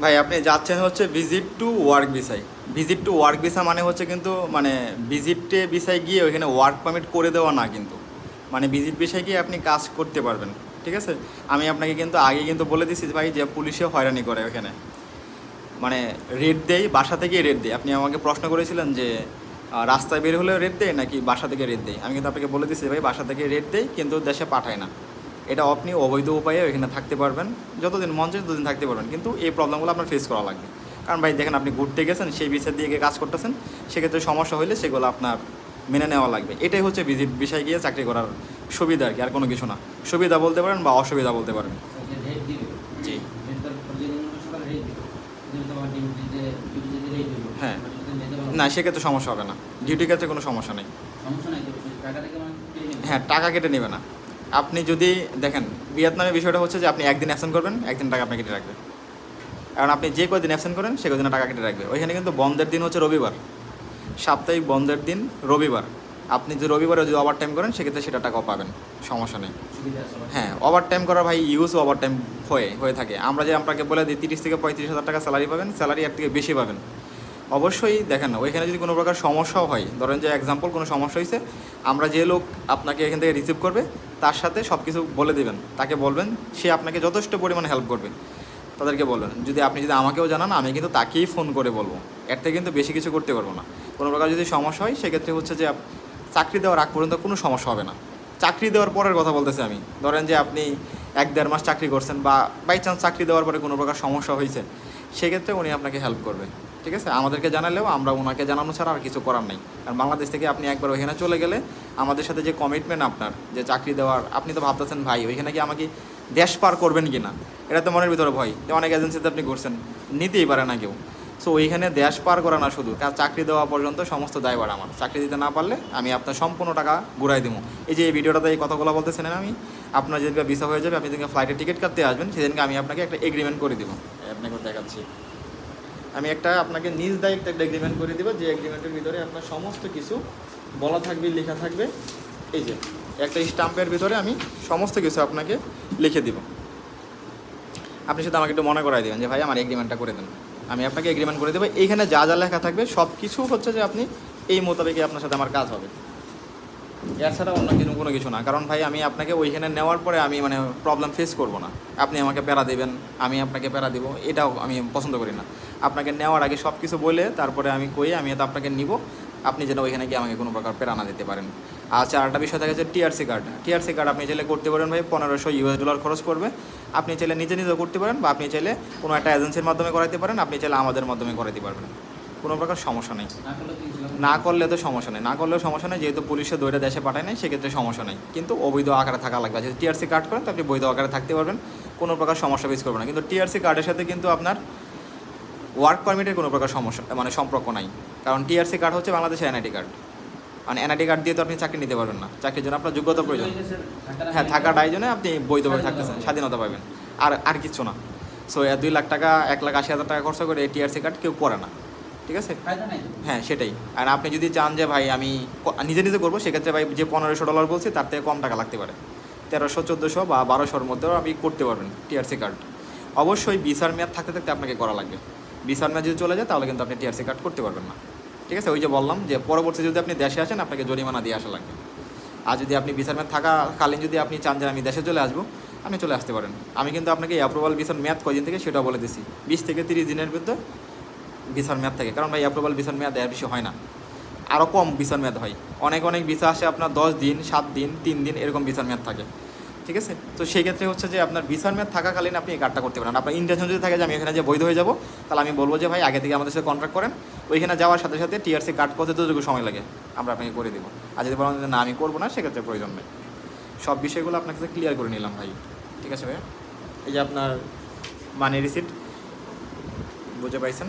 ভাই, আপনি যাচ্ছেন হচ্ছে ভিজিট টু ওয়ার্ক ভিসায়। ভিজিট টু ওয়ার্ক ভিসা মানে হচ্ছে কিন্তু মানে ভিজিটে ভিসায় গিয়ে ওইখানে ওয়ার্ক পারমিট করে দেওয়া না কিন্তু। মানে ভিজিট ভিসায় গিয়ে আপনি কাজ করতে পারবেন, ঠিক আছে? আমি আপনাকে কিন্তু আগে কিন্তু বলে দিচ্ছি ভাই যে পুলিশে হয়রানি করে ওখানে মানে রেট দেয় বাসা থেকেই রেট দেয় আপনি আমাকে প্রশ্ন করেছিলেন যে রাস্তায় বের হলেও রেট দেয় নাকি বাসা থেকে রেট দেয় আমি কিন্তু আপনাকে বলে দিচ্ছি ভাই, বাসা থেকে রেট দেয় কিন্তু দেশে পাঠায় না। এটা আপনি অবৈধ উপায়ে এখানে থাকতে পারবেন। যতদিন মন চায় ততদিন থাকতে পারবেন। কিন্তু এই প্রবলেমগুলো আপনার ফেস করা লাগবে। কারণ ভাই দেখেন আপনি ঘুরতে গেছেন সেই বিষয় দিয়ে কাজ করতেছেন সেক্ষেত্রে সমস্যা হলে সেগুলো আপনার মেনে নেওয়া লাগবে। এটাই হচ্ছে ভিজিট বিষয় গিয়ে চাকরি করার সুবিধা আর কি আর কোনো কিছু না। সুবিধা বলতে পারেন বা অসুবিধা বলতে পারেন। জি। হ্যাঁ। না সেক্ষেত্রে সমস্যা হবে না। ডিউটির ক্ষেত্রে কোনো সমস্যা নেই। মানে হ্যাঁ টাকা কেটে নেবে না। আপনি যদি দেখেন ভিয়েতনামের বিষয়টা হচ্ছে যে আপনি একদিন অ্যাবসেন্ট করবেন একদিন টাকা আপনি কেটে রাখবে। কারণ আপনি যে কদিন অ্যাবসেন্ট করেন সে কদিনে টাকা কেটে রাখবে। ওইখানে কিন্তু বন্ধের দিন হচ্ছে রবিবার। সাপ্তাহিক বন্ধের দিন রবিবার। আপনি যদি রবিবারে যদি ওভার টাইম করেন সেক্ষেত্রে সেটা টাকাও পাবেন। সমস্যা নেই। হ্যাঁ ওভার টাইম করা ভাই ইউজ ওভার টাইম হয়ে হয়ে থাকে। আমরা যে আপনাকে বলে দিই তিরিশ থেকে পঁয়ত্রিশ হাজার টাকা স্যালারি পাবেন স্যালারি এর থেকে বেশি পাবেন। অবশ্যই দেখেন না, ওইখানে যদি কোনো প্রকার সমস্যাও হয়, ধরেন যে এক্সাম্পল কোনো সমস্যা হয়েছে আমরা যে লোক আপনাকে এখান থেকে রিসিভ করবে, তার সাথে সব কিছু বলে দেবেন, তাকে বলবেন, সে আপনাকে যথেষ্ট পরিমাণে হেল্প করবে, তাদেরকে বলবেন, যদি আপনি যদি আমাকেও জানান, আমি কিন্তু তাকেই ফোন করে বলব, এর থেকে কিন্তু বেশি কিছু করতে পারব না, কোনো প্রকার যদি সমস্যা হয়, সেক্ষেত্রে হচ্ছে যে চাকরি দেওয়ার আগ পর্যন্ত কোনো সমস্যা হবে না, চাকরি দেওয়ার পরের কথা বলতেছি আমি, ধরেন যে আপনি এক দেড় মাস চাকরি করছেন বা বাই চান্স চাকরি দেওয়ার পরে কোনো প্রকার সমস্যা হয়েছে সেক্ষেত্রে উনি আপনাকে হেল্প করবে। ঠিক আছে? আমাদেরকে জানালেও আমরা ওনাকে জানানো ছাড়া আর কিছু করার নেই। কারণ বাংলাদেশ থেকে আপনি একবার ওইখানে চলে গেলে আমাদের সাথে যে কমিটমেন্ট আপনার, যে চাকরি দেওয়ার, আপনি তো ভাবতেছেন, ভাই, ওইখানে কি আমাকে দেশ পার করবেন কি না এটা তো মনের ভিতরে ভয়। যে অনেক এজেন্সিতে আপনি ঘুরছেন, নিতেই পারে না কেউ। সো ওইখানে দেশ পার করা না শুধু চাকরি দেওয়া পর্যন্ত সমস্ত দায়ভার আমার। চাকরি দিতে না পারলে আমি আপনার সম্পূর্ণ টাকা ঘুরাই দেবো। এই যে এই ভিডিওটাতে এই কথাগুলো বলতেছেন আমি, আপনার যেদিনকে ভিসা হয়ে যাবে, আপনি যেদিনকে ফ্লাইটের টিকিট কাটতে আসবেন, সেদিনকে আমি আপনাকে একটা এগ্রিমেন্ট করে দেবো। আপনাকে দেখাচ্ছি। আমি একটা আপনাকে নিজ দায়িত্ব একটা এগ্রিমেন্ট করে দেবো, যে এগ্রিমেন্টের ভিতরে আপনার সমস্ত কিছু বলা থাকবে, লেখা থাকবে। এই যে, একটা স্টাম্পের ভিতরে আমি সমস্ত কিছু আপনাকে লিখে দিব। আপনি শুধু আমাকে একটু মনে করাই দেবেন যে, ভাই, আমার এগ্রিমেন্টটা করে দেন। আমি আপনাকে এগ্রিমেন্ট করে দেবো। এইখানে যা যা লেখা থাকবে সব কিছু হচ্ছে যে আপনি এই মোতাবেকই আপনার সাথে আমার কাজ হবে। এর ছাড়া অন্য কিছু, কোনো কিছু না। কারণ ভাই, আমি আপনাকে ওইখানে নেওয়ার পরে আমি মানে প্রবলেম ফেস করব না। আপনি আমাকে প্যারা দেবেন, আমি আপনাকে প্যারা দিব, এটাও আমি পছন্দ করি না। আপনাকে নেওয়ার আগে সব কিছু বলে তারপরে আমি কই, আমি তো আপনাকে নিব। আপনি যেন ওইখানে গিয়ে আমাকে কোনো প্রকার প্যারা না দিতে পারেন। আচ্ছা আরেকটা বিষয় থাকে যে টিআরসি কার্ড টিআরসি কার্ড আপনি চাইলে করতে পারেন ভাই, পনেরোশো ইউএস ডলার খরচ করবে আপনি চাইলে নিজে নিজেও করতে পারেন বা আপনি চাইলে কোনো একটা এজেন্সির মাধ্যমে করাইতে পারেন। আপনি চাইলে আমাদের মাধ্যমে করাইতে পারবেন। কোনো প্রকার সমস্যা নেই। না করলে তো সমস্যা নেই। না করলেও সমস্যা নেই, যেহেতু পুলিশে দৈরা দেশে পাঠায় নাই, সেক্ষেত্রে সমস্যা নেই। কিন্তু অবৈধ আকারে থাকা লাগবে। যদি টিআরসি কার্ড করেন, তো আপনি বৈধ আকারে থাকতে পারবেন, কোনো প্রকার সমস্যা ফেস করবেন না। কিন্তু টিআরসি কার্ডের সাথে কিন্তু আপনার ওয়ার্ক পারমিটের কোনো প্রকার সমস্যা মানে সম্পর্ক নাই। কারণ টিআরসি কার্ড হচ্ছে বাংলাদেশের এনআইডি কার্ড মানে এনআইডি কার্ড দিয়ে তো আপনি চাকরি নিতে পারবেন না। চাকরির জন্য আপনার যোগ্যতা প্রয়োজন। হ্যাঁ থাকার আয়োজনে আপনি বৈধভাবে থাকতেছেন, স্বাধীনতা পাবেন। আর আর কিছু না। সো দুই লাখ টাকা, এক লাখ আশি হাজার টাকা খরচ করে এই টিআরসি কার্ড কেউ করে না। ঠিক আছে? হ্যাঁ সেটাই। আর আপনি যদি চান যে ভাই আমি নিজে নিজে করব সেক্ষেত্রে ভাই যে পনেরোশো ডলার বলছি তার থেকে কম টাকা লাগতে পারে। তেরোশো চোদ্দোশো বা বারোশোর মধ্যেও আপনি করতে পারবেন টিআরসি কার্ড অবশ্যই বিসার মেয়াদ থাকতে থাকতে আপনাকে করা লাগবে। বিসার মেয়াদ যদি চলে যায় তাহলে কিন্তু আপনি টিআরসি কার্ড করতে পারবেন না। ঠিক আছে? ওই যে বললাম যে পরবর্তী যদি আপনি দেশে আসেন আপনাকে জরিমানা দিয়ে আসা লাগবে। আর যদি আপনি বিসার মেয়াদ থাকাকালীন যদি আপনি চান যে আমি দেশে চলে আসব আপনি চলে আসতে পারেন। আমি কিন্তু আপনাকে অ্যাপ্রুভাল বিসার মেয়াদ কয়দিন থেকে সেটাও বলে দিছি। বিশ থেকে তিরিশ দিনের ভিতরে ভিসার মেয়াদ থাকে। কারণ ভাই অ্যাপ্রুভাল ভিসার মেয়াদ এর বেশি হয় না। আরও কম ভিসার মেয়াদ হয়। অনেক অনেক ভিসা আসে আপনার দশ দিন, সাত দিন, তিন দিন, এরকম ভিসার মেয়াদ থাকে। ঠিক আছে? তো সেই ক্ষেত্রে হচ্ছে যে আপনার ভিসার মেয়াদ থাকাকালীন আপনি এই কার্ডটা করতে পারেন। আপনার ইন্টেনশন যদি থাকে যে আমি এখানে যে বৈধ হয়ে যাব, তাহলে আমি বলব যে ভাই, আগে থেকে আমাদের সাথে কন্ট্যাক্ট করেন। ওইখানে যাওয়ার সাথে সাথে টিআরসি কার্ড করতে যতটুকু সময় লাগে, আমরা আপনাকে করে দেবো। আর যদি বলেন যে না, আমি করব না, সেক্ষেত্রে প্রয়োজন নেই। সব বিষয়গুলো আপনার কাছে ক্লিয়ার করে নিলাম ভাই। ঠিক আছে ভাইয়া? এই যে আপনার মানি রিসিট বুঝে পাইছেন